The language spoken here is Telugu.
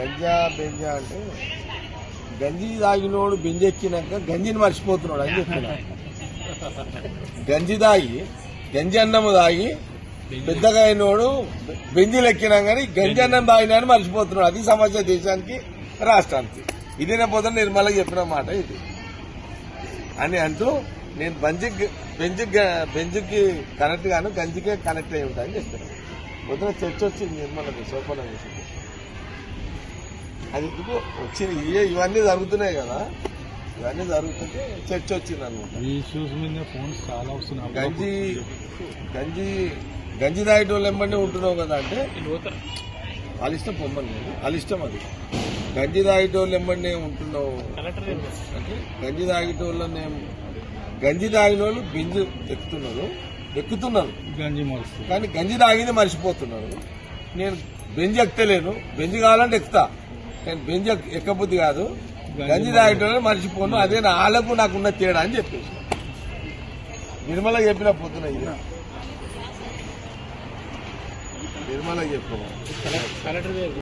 గంజా బెంజా అంటే గంజి తాగినోడు బెంజెక్కినాక గంజిని మర్చిపోతున్నాడు అని చెప్తున్నా. గంజి తాగి గంజి అన్నము తాగి పెద్దగా అయినోడు బెంజీలు ఎక్కినా కానీ గంజి అన్నం తాగినా అని మర్చిపోతున్నాడు. అది సమస్య దేశానికి రాష్ట్రానికి. ఇది నేను పోతే నిర్మలకి చెప్పిన మాట ఇది. అని అంటూ నేను బంజికి బెంజికి బెంజికి కనెక్ట్ గాను గంజికే కనెక్ట్ అయి ఉంటా అని చెప్తున్నాను పొద్దున చర్చ వచ్చింది నిర్మలకి సోపన చేసింది. అది ఎందుకు వచ్చింది ఇవే ఇవన్నీ జరుగుతున్నాయి కదా. ఇవన్నీ జరుగుతుంటే చర్చ వచ్చింది అనమాట. ఈ ఇష్యూస్ మీద ఫోన్స్ చాలా వస్తున్నాయి. గంజి గంజి గంజి తాగేటోళ్ళు వెంబడి ఉంటున్నావు కదా అంటే వాళ్ళ ఇష్టం పొమ్మని వాళ్ళ ఇష్టం అది. గంజి తాగేటోళ్ళు వెంబడి ఉంటున్నావు అంటే గంజి తాగేటోళ్ళని గంజి తాగిన వాళ్ళు బింజు ఎక్కుతున్నారు. ఎక్కుతున్నారు. గంజి కానీ గంజి తాగింది మర్చిపోతున్నారు. నేను బెంజ్ ఎక్కలేను. బెంజ్ కావాలంటే ఎక్కుతా. కానీ బెంజల్ ఎక్కబుద్ధి కాదు. గంజి తాగేటోళ్ళని మర్చిపోను అదే నా ఆలకు నాకున్న తేడా అని చెప్పేసి. నిర్మల చెప్పిన పొద్దున ఇది. నిర్మల చెప్పు.